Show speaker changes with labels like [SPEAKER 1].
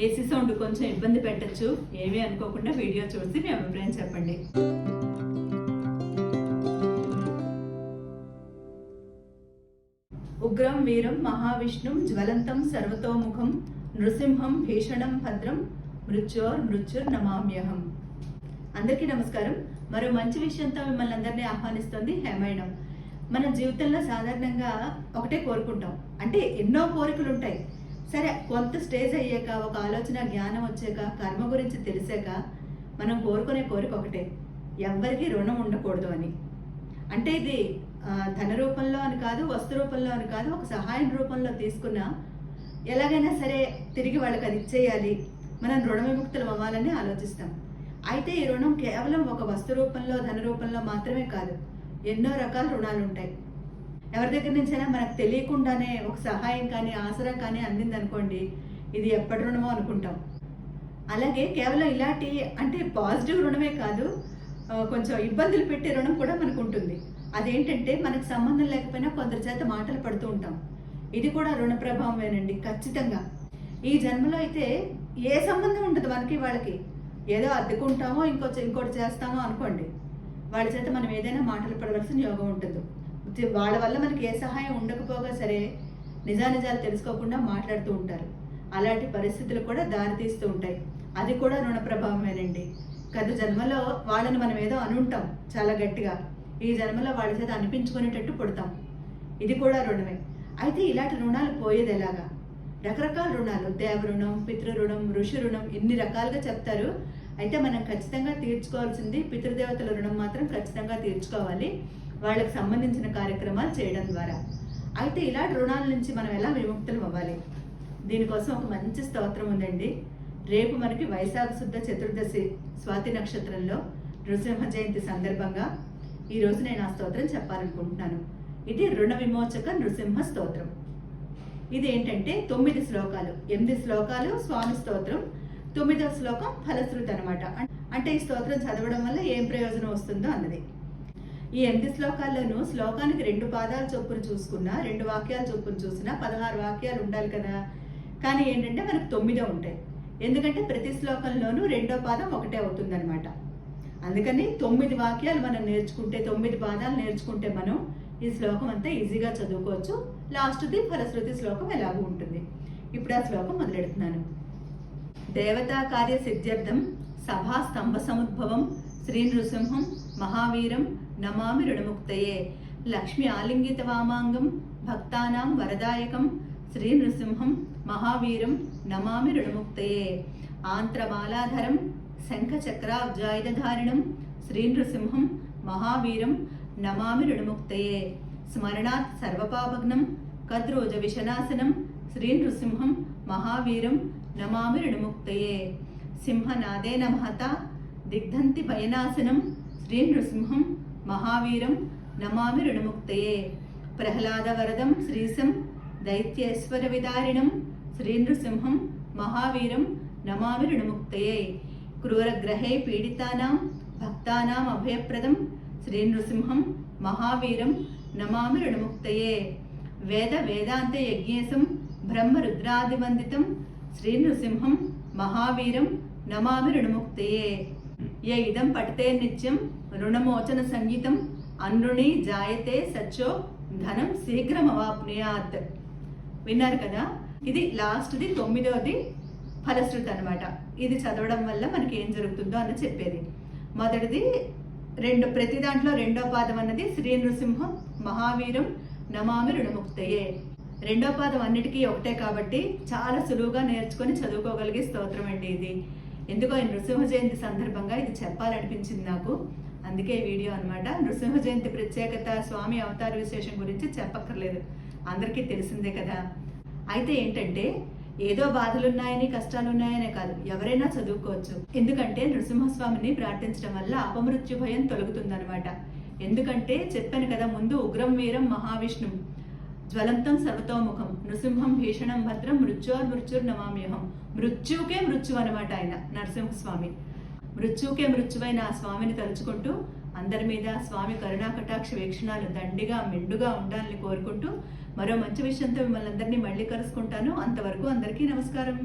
[SPEAKER 1] AC sound కొంచెం ఇబ్బంది పెట్టచ్చు. ఏమీ అనుకోకుండా వీడియో చూసి మీ అభిప్రాయం చెప్పండి. ఉగ్రం వీరం మహావిష్ణుం జ్వలంతం సర్వతోముఖం నృసింహం భీషణం భద్రం మృత్యోర్ మృత్యుర్ నమామ్యహం. అందరికీ నమస్కారం. మరో మంచి విషయంతో మిమ్మల్ని అందరినీ ఆహ్వానిస్తుంది హేమాయణం. మన జీవితంలో సాధారణంగా ఒకటే కోరుకుంటాం. అంటే ఎన్నో కోరికలు ఉంటాయి సరే కొంత స్టేజ్ అయ్యాక ఒక ఆలోచన జ్ఞానం వచ్చాక కర్మ గురించి తెలిసాక మనం కోరుకునే కోరిక ఒకటే ఎవ్వరికీ రుణం ఉండకూడదు అని. అంటే ఇది ధన రూపంలో అని కాదు వస్తు రూపంలో అని కాదు ఒక సహాయం రూపంలో తీసుకున్న ఎలాగైనా సరే తిరిగి వాళ్ళకి అది ఇచ్చేయాలి. మనం రుణ విముక్తులు అవ్వాలని ఆలోచిస్తాం. అయితే ఈ రుణం కేవలం ఒక వస్తు రూపంలో ధన రూపంలో మాత్రమే కాదు ఎన్నో రకాల రుణాలు ఉంటాయి ఎవరి దగ్గర నుంచైనా మనకు తెలియకుండానే ఒక సహాయం కానీ ఆసరా కానీ అందింది అనుకోండి ఇది ఎప్పటి రుణమో అనుకుంటాం. అలాగే కేవలం ఇలాంటి అంటే పాజిటివ్ రుణమే కాదు కొంచెం ఇబ్బందులు పెట్టే రుణం కూడా మనకు ఉంటుంది. అదేంటంటే మనకు సంబంధం లేకపోయినా కొందరి చేత మాటలు పడుతూ ఉంటాం. ఇది కూడా రుణ ప్రభావమేనండి ఖచ్చితంగా. ఈ జన్మలో అయితే ఏ సంబంధం ఉండదు మనకి వాళ్ళకి. ఏదో అద్దెకుంటామో ఇంకో ఇంకోటి చేస్తామో అనుకోండి వాళ్ళ చేత మనం ఏదైనా మాటలు పడవలసిన యోగం ఉంటుంది. వాళ్ళ వల్ల మనకి ఏ సహాయం ఉండకపోగా సరే నిజానిజాలు తెలుసుకోకుండా మాట్లాడుతూ ఉంటారు. అలాంటి పరిస్థితులు కూడా దారితీస్తూ ఉంటాయి. అది కూడా రుణ ప్రభావమేనండి. గత జన్మలో వాళ్ళని మనం ఏదో అనుంటాం చాలా గట్టిగా. ఈ జన్మలో వాళ్ళ చేత అనిపించుకునేటట్టు పుడతాం. ఇది కూడా రుణమే. అయితే ఇలాంటి రుణాలు పోయేది ఎలాగా? రకరకాల రుణాలు. దేవ రుణం పితృరుణం ఋషి రుణం ఇన్ని రకాలుగా చెప్తారు. అయితే మనం ఖచ్చితంగా తీర్చుకోవాల్సింది పితృదేవతల రుణం మాత్రం ఖచ్చితంగా తీర్చుకోవాలి. వాళ్ళకి సంబంధించిన కార్యక్రమాలు చేయడం ద్వారా. అయితే ఇలాంటి రుణాల నుంచి మనం ఎలా విముక్తులు అవ్వాలి? దీనికోసం ఒక మంచి స్తోత్రం ఉందండి. రేపు మనకి వైశాఖ శుద్ధ చతుర్దశి స్వాతి నక్షత్రంలో నృసింహ జయంతి సందర్భంగా ఈ నేను ఆ స్తోత్రం చెప్పాలనుకుంటున్నాను. ఇది రుణ విమోచక నృసింహ స్తోత్రం. ఇది ఏంటంటే తొమ్మిది శ్లోకాలు. ఎనిమిది శ్లోకాలు స్వామి స్తోత్రం తొమ్మిదవ శ్లోకం ఫలశ్రుతి అనమాట అంటే ఈ స్తోత్రం చదవడం వల్ల ఏం ప్రయోజనం వస్తుందో అన్నది. ఈ ఎనిమిది శ్లోకాల్లోనూ శ్లోకానికి రెండు పాదాల చొప్పున చూసుకున్నా రెండు వాక్యాల చొప్పున చూసినా పదహారు వాక్యాలు ఉండాలి కదా. కానీ ఏంటంటే మనకు తొమ్మిదే ఉంటాయి. ఎందుకంటే ప్రతి శ్లోకంలోనూ రెండో పాదం ఒకటే అవుతుందన్నమాట. అందుకని తొమ్మిది వాక్యాలు మనం నేర్చుకుంటే తొమ్మిది పాదాలు నేర్చుకుంటే మనం ఈ శ్లోకం అంతా ఈజీగా చదువుకోవచ్చు. లాస్ట్ది ఫలశ్రుతి శ్లోకం ఎలాగూ ఉంటుంది. ఇప్పుడు ఆ శ్లోకం మొదలెడుతున్నాను. దేవతా కార్య సిద్ధ్యర్థం సభా స్తంభ సముద్భవం శ్రీ నృసింహం మహావీరం నమామి రుణముక్తయే. లక్ష్మి ఆలింగిత వామాంగం భక్తానాం వరదాయకం శ్రీ నృసింహం మహావీరం నమామి రుణముక్తయే. ఆంత్రమాలాధరం శంఖచక్రాబ్జాయుధారిణం శ్రీ నృసింహం మహావీరం నమామి రుణముక్తయే. స్మరణాత్ సర్వపాపగ్నం కద్రోజ విషనాశనం శ్రీ నృసింహం మహావీరం నమామి రుణముక్తయే. సింహనాదేన మహత దిగ్ధంతి భయనాశనం శ్రీ నృసింహం మహావీరం నమామి రుణముక్తయే. ప్రహ్లాదవరదం శ్రీశం దైత్యేశ్వర విదారిణం శ్రీ నృసింహం మహావీరం నమామి రుణముక్తయే. క్రూరగ్రహే పీడితానాం భక్తానాం అభయప్రదం శ్రీ నృసింహం మహావీరం నమామి రుణముక్తయే. వేద వేదాంత యజ్ఞేశం బ్రహ్మ రుద్రాదివందితం శ్రీ నృసింహం మహావీరం నమామి రుణముక్తయే. ఏ ఇదం పడితే నిత్యం రుణమోచన సంగీతం అన్రుణి జాయతే సచ్చో ధనం శీఘ్రం అవాప్నుయాత్ విన్నారు కదా? ఇది లాస్ట్ది తొమ్మిదవది ఫలశ్రుతి అనమాట ఇది చదవడం వల్ల మనకి ఏం జరుగుతుందో అని చెప్పేది. మొదటిది రెండు ప్రతి దాంట్లో రెండో పాదం అన్నది శ్రీ నృసింహం మహావీరం నమామి రుణముక్తయే. రెండో పాదం అన్నిటికీ ఒకటే కాబట్టి చాలా సులువుగా నేర్చుకొని చదువుకోగలిగే స్తోత్రం అండి ఇది. ఎందుకో నృసింహ జయంతి సందర్భంగా ఇది చెప్పాలనిపించింది నాకు. అందుకే వీడియో అనమాట నృసింహ జయంతి ప్రత్యేకత స్వామి అవతార విశేషం గురించి చెప్పక్కర్లేదు. అందరికీ తెలిసిందే కదా. అయితే ఏంటంటే ఏదో బాధలున్నాయని కష్టాలున్నాయనే కాదు ఎవరైనా చదువుకోవచ్చు. ఎందుకంటే నృసింహస్వామిని ప్రార్థించడం వల్ల అపమృత్యు భయం తొలగుతుందనమాట ఎందుకంటే చెప్పాను కదా ముందు ఉగ్రం వీరం మహావిష్ణువు. జ్వలంతం సర్వతోముఖం నృసింహం భీషణం భద్రం మృత్యోర్ మృత్యుర్ నమామ్యహం మృత్యుకే మృత్యు అనమాట ఆయన నరసింహస్వామి. మృత్యుకే మృత్యువైన ఆ స్వామిని తలుచుకుంటూ అందరి మీద స్వామి కరుణా కటాక్ష వీక్షణాలు దండిగా మెండుగా ఉండాలని కోరుకుంటూ మరో మంచి విషయంతో మిమ్మల్ని అందరినీ మళ్ళీ కలుసుకుంటాను. అంతవరకు అందరికీ నమస్కారం.